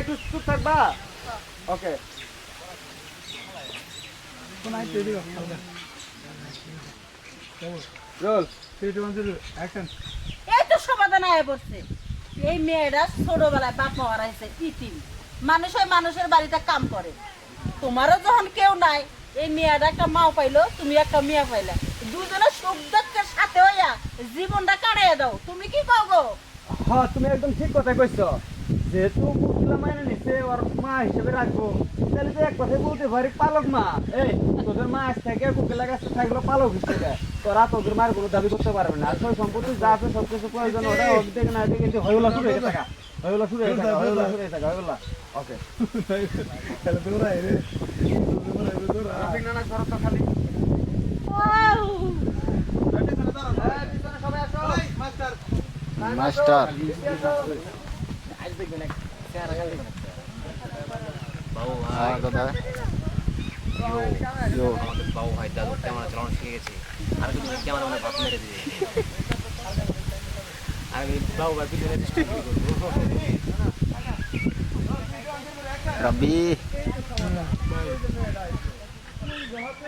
একটু চুপ থাকবা? ওকে রোল এই তো সমাধান আয় পড়ছে। এই মেয়েরা ছোটবেলায় বাপ মা হারাইছে ইতিম মানুষ মানুষের বাড়িতে কাম করে। তোমারও যখন কেউ নাই এই মেয়েটা একটা মাও পাইলো তুমি একটা মেয়ে পাইলা। দুজনে সুখ দুঃখের সাথে হইয়া জীবনটা কাটাইয়া দাও। তুমি কি কও গো? হ্যাঁ তুমি একদম ঠিক কথা কইছো। যেহেতু কুকিলা মাইনে নিচ্ছে ওর মা হিসেবে রাখব। তাহলে তো এক কথাই বলতে পারি পালক মা। এই তোদের মা আজ থেকে কুকিলা কাছে থাকল পালক হিসেবে। তোরা তোদের মার কোনো দাবি করতে পারবে না। আর সব সম্পত্তি যা আছে সব কিছু প্রয়োজন ওটা ওর থেকে না দিয়ে কিন্তু শুরু হয়ে থাকা শুরু হয়ে থাকা হইলা শুরু হয়ে থাকা হইলা ওকে। তো খালি। ওয়াও! এই, পিছনে সবাই আসো। মাস্টার। হ্যাঁ দাদা আমাদের বাবু ভাই দাদু ক্যামেরা চালানো শিখে গেছে আর কিন্তু ক্যামেরা মানে ভাত মেরে দিয়ে আমি বাবু ভাই পিছনে রবি।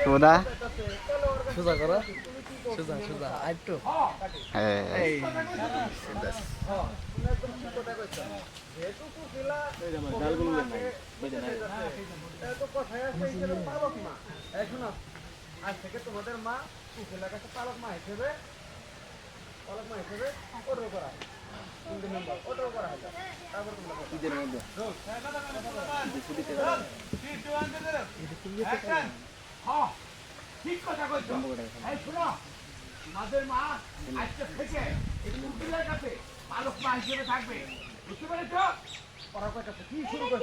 সোদা সোজা করো সোজা সোজা আইটো হ্যাঁ এত কথাই আছে এগুলো পালক মা এই শোনো আজ থেকে তোমাদের মা কুকিলা কাছে পালক মা হিসেবে পালক মা হিসেবে অর্ডার করা তিন নম্বর অর্ডার করা হয় তারপর তোমরা করো। হ্যাঁ, ঠিক কথা কইছো এই শোনো আমাদের মা আজকে থেকে এই কুকিলার কাছে পালক মা হিসেবে থাকবে। বুঝতে পেরেছ? ওরা কইতাছে কি শুরু করছে?